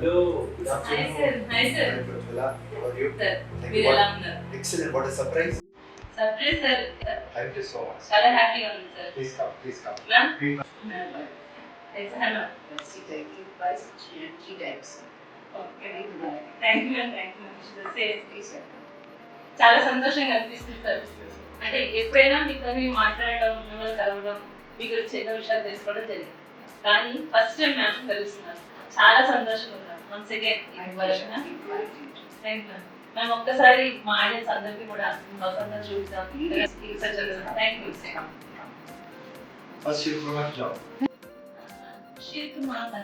Hello, good afternoon. sir. Hi, sir. I'm Prathala. How are you? Sir Thank మీరు you. ఎలా What- ఉన్నారు Excellent. What a surprise. Surprise sir Thank you so much. చాలా హ్యాపీగా ఉంది sir Please come, please come. Ma'am Please. Hello thank you thank you చాలా సంతోషంగా అనిపిస్తుంది sir అంటే ఎప్పుడైనా మీతో మాట్లాడడం మిమ్మల్ని కలవడం మీ గురించి ఎన్నో విషయాలు తెలుసుకోవడం జరిగింది కానీ ఫస్ట్ టైం మ్యామ్ కలుస్తున్నాను చాలా సంతోషంగా ఉన్నాను వన్స్ అగైన్ థ్యాంక్ యూ మేము ఒక్కసారి మా ఆడియన్స్ అందరికీ కూడా అవసరంగా చూపిస్తాం thank you First you from a job. शीत माता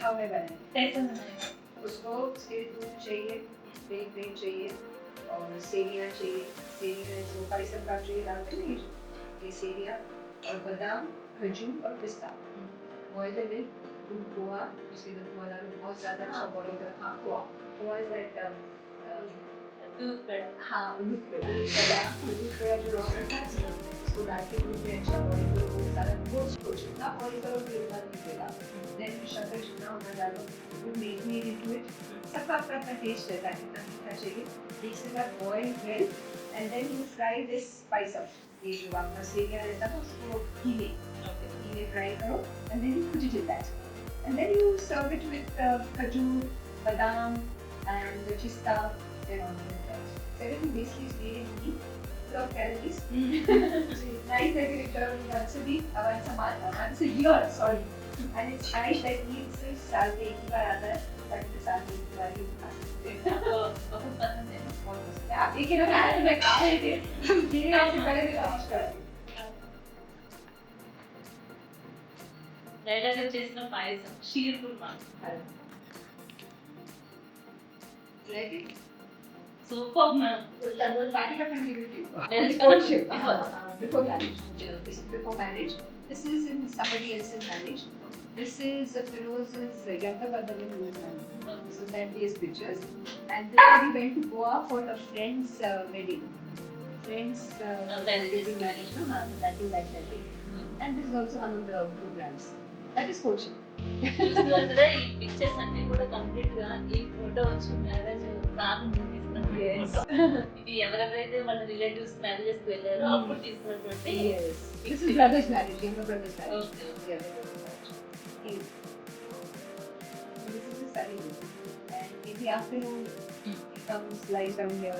हाँ मैं बने कैसे उसको सिर्फ दूध चाहिए ब्रेक ब्रेक चाहिए और सेवियाँ चाहिए सेवियाँ जो पाइसम का चाहिए डालते हैं ये सेवियाँ और बादाम खजूर और पिस्ता boil group grow up, you see that तुम्हारा बहुत ज़्यादा अच्छा बॉडी का हाँ। Grow up, was that um, दूध बड़ा हाँ दूध बड़ा दूध बड़ा जो डॉक्टर था उसको डांटे दूध में अच्छा बॉडी को सारा कुछ कुछ ना बॉडी करो फिर बाद में देगा देन शक्कर चुना होना डालो वो मेक मी इनटू इट सबका अपना अपना टेस्ट रहता है कितना मीठा चाहिए। Mix it up boil well and then you fry this spice up ये जो आपका सेविया रहता है उसको घी में घी में फ्राई करो and then you put it in that and then you serve it with uh, kajur badam and chista and all of that so everything basically is made in ghee without calories so it's nice that you return once a week uh, once a month uh, once a year sorry and it's nice that ghee सिर्फ साल में एक ही बार आता है but साल में एक बार ही खा सकते हैं बहुत पसंद है बहुत पसंद है आप एक ही ना खाए मैं खा रही थी ये ऐसे पहले भी कोशिश करती డైలాగ్ చేసిన payasam sheer kurma Ready? Super ma'am Before Let's courtship. go. Uh, before marriage. This is before marriage. This is in somebody else's marriage. This is uh, Firoz's uh, younger brother in his marriage. So that is pictures. And then we went to Goa for a friend's uh, wedding. Friend's uh, Uh, marriage. wedding marriage. No, no, that is like that. And this is also one of the programs. కదా ఈ pictures అన్ని కూడా కంప్లీట్గా ఈ photo వచ్చి marriage Yes. ఇది ఎవరెవరైతే వాళ్ళ రిలేటివ్స్ మ్యారేజెస్కి వెళ్ళారో అప్పుడు తీసుకున్నటువంటి Hmm. he comes, lies down here.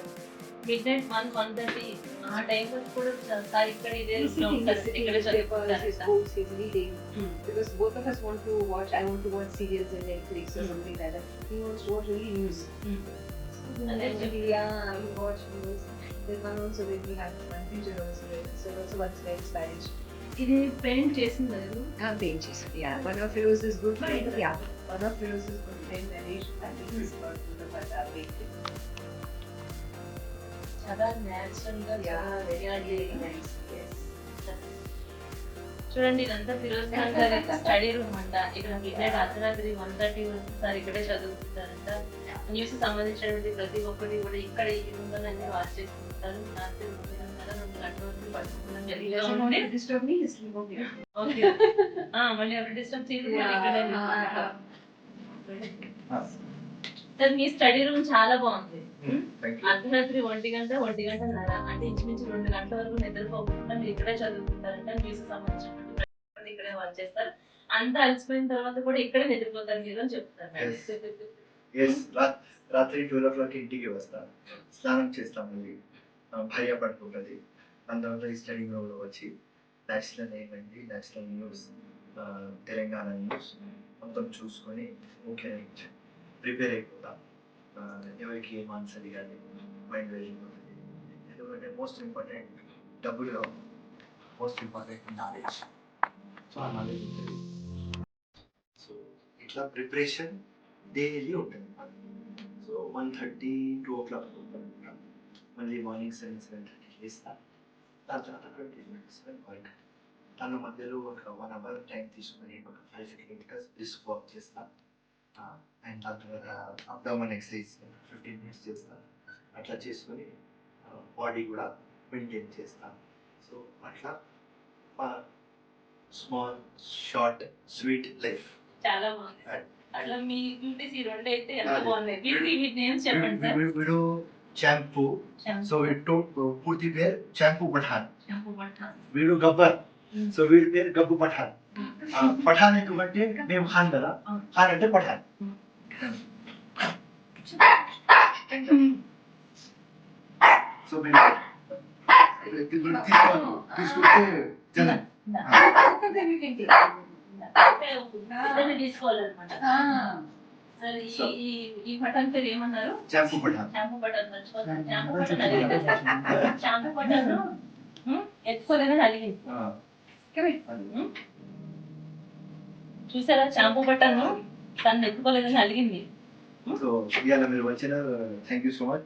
Midnight one one thirty ఆ టైం వరకు కూడా సార్ ఇక్కడ ఇదే He's రూమ్ లో sitting, he's ఉంటారు sitting, ఇక్కడ his papers, his చదువుతారు books, he's reading. Hmm. Because both of us want to watch, I want to watch serials in Netflix or Hmm. something like that. He wants to watch only news. Hmm. And And then then- we, yeah, we watch news. There's one also that we have one future also. So also one's friend's marriage. ఇది paint చేసింది లేదు Ah, pages. Yeah, one of Firoz's good friend. Yeah, one of Firoz's good friend Naresh. And this is about the Bata painting. చాలా. చూడండి ఇదంతా ఫిరోజ్ ఖాన్ గారి study room అంట. ఇక్కడ midnight అర్ధరాత్రి వన్ థర్టీ సార్ ఇక్కడే చదువుకుంటారంట. న్యూస్ సంబంధించినటువంటి ప్రతి ఒక్కటి కూడా ఇక్కడ ఈ రూమ్లో అన్ని వాచ్ చేసుకుంటారు. రాత్రి రెండు గంటల వరకు పడుకోవడం. ఓకే మళ్ళీ ఎవరు డిస్టర్బ్ చేయకుండా ఇక్కడే uh, సార్ మీ స్టడీ రూమ్ చాలా బాగుంది. Thank you. అర్ధరాత్రి ఒంటి గంట ఒంటి గంటన్నర అంటే ఇంచుమించు రెండు గంటల వరకు నిద్రపోకుండా మీరు ఇక్కడే చదువుకుంటారంటే ప్రతి ఒక్కటి ఇక్కడే వర్క్ చేస్తారు. అంతా అలసిపోయిన తర్వాత కూడా ఇక్కడే నిద్రపోతారు మీరు అని చెప్తారు రా- రాత్రి ట్వెల్వ్ ఓ క్లాక్ ఇంటికి వస్తా. స్నానం చేస్తాం మళ్ళీ. భార్య పడుకుంటుంది. దాని తర్వాత ఈ స్టడీ రూమ్లో వచ్చి నేషనల్ ఏమైంది నేషనల్ న్యూస్ తెలంగాణ న్యూస్ మొత్తం చూసుకొని ఓకే ప్రిపేర్ అయిపోతా. ఎవరికి ఏం ఆన్సర్ ఇవ్వాలి మైండ్ వెళ్ళిపోతుంది ఎందుకంటే మోస్ట్ ఇంపార్టెంట్ డబ్బులు మోస్ట్ ఇంపార్టెంట్ నాలెడ్జ్ సో ఆ నాలెడ్జ్ ఉంటుంది. సో ఇట్లా ప్రిపరేషన్ డైలీ ఉంటుంది so one thirty two o'clock మళ్ళీ మార్నింగ్ సెవెన్ సెవెన్ థర్టీ లేస్తా. దాని తర్వాత ట్వంటీ మినిట్స్ వర్క్ దాని మధ్యలో ఒక వన్ అవర్ టైం తీసుకుని ఒక ఫైవ్ కిలోమీటర్స్ రిస్క్ వర్క్ చేస్తాను అండ్ దాని తర్వాత అబ్డామన్ ఎక్సర్సైజ్ ఫిఫ్టీన్ మినిట్స్ చేస్తా అట్లా చేసుకొని బాడీ కూడా మెయింటైన్ చేస్తా సో అట్లా స్మాల్ షార్ట్ స్వీట్ లైఫ్. చాలా బాగుంది అట్లా మీ బ్యూటీస్ ఈ రెండు అయితే ఎంత బాగున్నాయి వీటి వీటి నేమ్స్ చెప్పండి సార్. వీడు- వీడు షాంపూ సో వీడు పూర్తి పేరు షాంపూ పఠాన్. వీడు గబ్బర్. సో వీడి పేరు గబ్బు పఠాన్. ఆ, పఠాన్ ఎందుకంటే మేము ఖాన్ కదా? ఖాన్ అంటే పఠాన్. సో తీసుకో- తీసుకుంటే జనం. తీసుకోవాలన్నమాట. సార్ ఈ బటన్ పేరు ఏమన్నారు? షాంపూ పఠాన్. షాంపూ బటన్ మర్చిపోతాను అడిగింది. సార్ షాంపూ బటన్ ఎత్తుకోలేదని అడిగింది. చూసారా? షాంపూ బటన్ తను ఎత్తుకోలేదని అడిగింది సో ఇవాళ మీరు వచ్చిన థ్యాంక్ యూ సో మచ్.